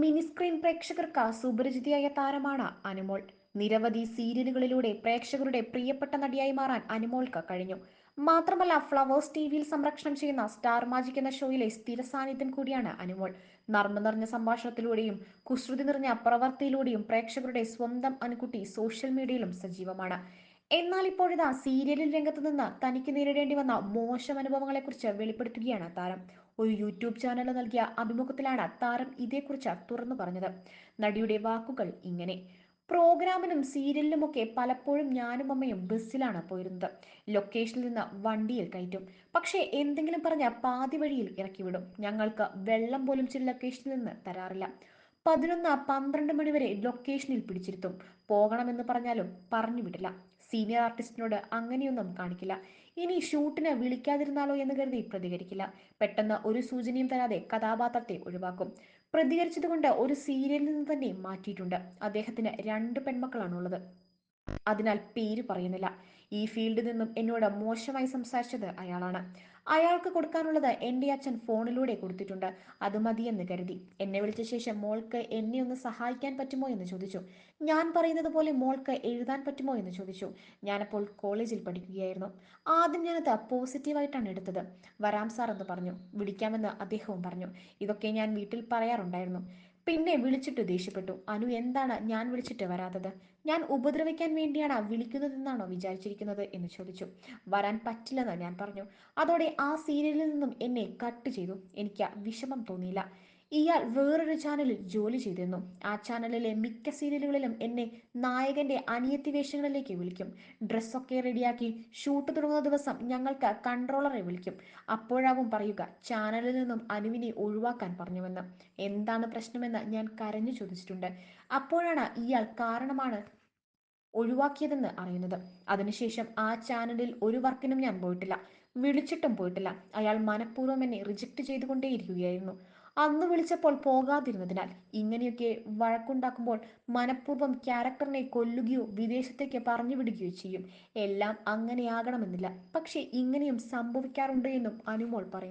Mini screen പ്രേക്ഷകർക്ക് സുപരിചിതയായ താരമാണ് അനുമോൾ. നിരവധി സീരിയലുകളിലൂടെ പ്രേക്ഷകരുടെ പ്രിയപ്പെട്ട നടിയായി മാറാൻ അനുമോൾക്ക് കഴിഞ്ഞു. മാത്രമല്ല ഫ്ലവേഴ്സ് ടി വിയിൽ സംരക്ഷണം ചെയ്യുന്ന സ്റ്റാർ മാജിക് എന്ന ഷോയിലെ സ്ഥിര സാന്നിധ്യം കൂടിയാണ് അനുമോൾ. നർമ്മ നിറഞ്ഞ സംഭാഷണത്തിലൂടെയും കുസൃതി നിറഞ്ഞ പ്രവൃത്തിയിലൂടെയും പ്രേക്ഷകരുടെ സ്വന്തം അനുകുട്ടി സോഷ്യൽ മീഡിയയിലും സജീവമാണ്. എന്നാൽ ഇപ്പോഴിതാ സീരിയലിൽ രംഗത്ത് നിന്ന് തനിക്ക് നേരിടേണ്ടി വന്ന മോശം അനുഭവങ്ങളെക്കുറിച്ച് വെളിപ്പെടുത്തുകയാണ് താരം. ഒരു യൂട്യൂബ് ചാനൽ നൽകിയ അഭിമുഖത്തിലാണ് താരം ഇതേക്കുറിച്ച് തുറന്നു പറഞ്ഞത്. നടിയുടെ വാക്കുകൾ ഇങ്ങനെ. പ്രോഗ്രാമിനും സീരിയലിനുമൊക്കെ പലപ്പോഴും ഞാനും അമ്മയും ബസ്സിലാണ് പോയിരുന്നത്. ലൊക്കേഷനിൽ നിന്ന് വണ്ടിയിൽ കയറ്റും. പക്ഷേ എന്തെങ്കിലും പറഞ്ഞ പാതി വഴിയിൽ ഇറക്കി വിടും. ഞങ്ങൾക്ക് വെള്ളം പോലും ചില ലൊക്കേഷനിൽ നിന്ന് തരാറില്ല. പതിനൊന്ന് പന്ത്രണ്ട് മണിവരെ ലൊക്കേഷനിൽ പിടിച്ചിരുത്തും. പോകണമെന്ന് പറഞ്ഞാലും പറഞ്ഞു വിടില്ല. സീനിയർ ആർട്ടിസ്റ്റിനോട് അങ്ങനെയൊന്നും കാണിക്കില്ല. ഇനി ഷൂട്ടിന് വിളിക്കാതിരുന്നാലോ എന്ന് കരുതി പ്രതികരിക്കില്ല. പെട്ടെന്ന് ഒരു സൂചനയും തരാതെ കഥാപാത്രത്തെ ഒഴിവാക്കും. പ്രതികരിച്ചതുകൊണ്ട് ഒരു സീരിയലിൽ നിന്ന് തന്നെ മാറ്റിയിട്ടുണ്ട്. അദ്ദേഹത്തിന് രണ്ട് പെൺമക്കളാണുള്ളത്. അതിനാൽ പേര് പറയുന്നില്ല. ഈ ഫീൽഡിൽ നിന്നും എന്നോട് മോശമായി സംസാരിച്ചത് അയാളാണ്. അയാൾക്ക് കൊടുക്കാനുള്ളത് എന്റെ അച്ഛൻ ഫോണിലൂടെ കൊടുത്തിട്ടുണ്ട്. അത് മതിയെന്ന് കരുതി. എന്നെ വിളിച്ച ശേഷം മോൾക്ക് എന്നെ ഒന്ന് സഹായിക്കാൻ പറ്റുമോ എന്ന് ചോദിച്ചു. ഞാൻ പറയുന്നത് പോലെ മോൾക്ക് എഴുതാൻ പറ്റുമോ എന്ന് ചോദിച്ചു. ഞാനപ്പോൾ കോളേജിൽ പഠിക്കുകയായിരുന്നു. ആദ്യം ഞാനത് പോസിറ്റീവായിട്ടാണ് എടുത്തത്. വരാം സാർ എന്ന് പറഞ്ഞു. വിളിക്കാമെന്ന് അദ്ദേഹവും പറഞ്ഞു. ഇതൊക്കെ ഞാൻ വീട്ടിൽ പറയാറുണ്ടായിരുന്നു. പിന്നെ വിളിച്ചിട്ട് ദേഷ്യപ്പെട്ടു. അനു എന്താണ് ഞാൻ വിളിച്ചിട്ട് വരാത്തത്? ഞാൻ ഉപദ്രവിക്കാൻ വേണ്ടിയാണ് വിളിക്കുന്നതെന്നാണോ വിചാരിച്ചിരിക്കുന്നത്? എന്ന് ചോദിച്ചു. വരാൻ പറ്റില്ലെന്ന് ഞാൻ പറഞ്ഞു. അതോടെ ആ സീരിയലിൽ നിന്നും എന്നെ കട്ട് ചെയ്തു. എനിക്ക് വിഷമം തോന്നിയില്ല. ഇയാൾ വേറൊരു ചാനലിൽ ജോലി ചെയ്തിരുന്നു. ആ ചാനലിലെ മിക്ക സീരിയലുകളിലും എന്നെ നായകന്റെ അനിയത്തി വേഷങ്ങളിലേക്ക് വിളിക്കും. ഡ്രസ്സൊക്കെ റെഡിയാക്കി ഷൂട്ട് തുടങ്ങുന്ന ദിവസം ഞങ്ങൾക്ക് കൺട്രോളറെ വിളിക്കും. അപ്പോഴാവും പറയുക ചാനലിൽ നിന്നും അനുവിനെ ഒഴിവാക്കാൻ പറഞ്ഞുവെന്ന്. എന്താണ് പ്രശ്നമെന്ന് ഞാൻ കരഞ്ഞു ചോദിച്ചിട്ടുണ്ട്. അപ്പോഴാണ് ഇയാൾ കാരണമാണ് ഒഴിവാക്കിയതെന്ന് അറിയുന്നത്. അതിനുശേഷം ആ ചാനലിൽ ഒരു വർക്കിനും ഞാൻ പോയിട്ടില്ല. വിളിച്ചിട്ടും പോയിട്ടില്ല. അയാൾ മനഃപൂർവം എന്നെ റിജക്റ്റ് ചെയ്തുകൊണ്ടേയിരിക്കുകയായിരുന്നു. അന്ന് വിളിച്ചപ്പോൾ പോകാതിരുന്നതിനാൽ ഇങ്ങനെയൊക്കെ വഴക്കുണ്ടാക്കുമ്പോൾ മനഃപൂർവം ക്യാരക്ടറിനെ കൊല്ലുകയോ വിദേശത്തേക്ക് പറഞ്ഞു വിടുകയോ ചെയ്യും. എല്ലാം അങ്ങനെയാകണമെന്നില്ല. പക്ഷേ ഇങ്ങനെയും സംഭവിക്കാറുണ്ട് എന്നും അനുമോൾ പറയുന്നു.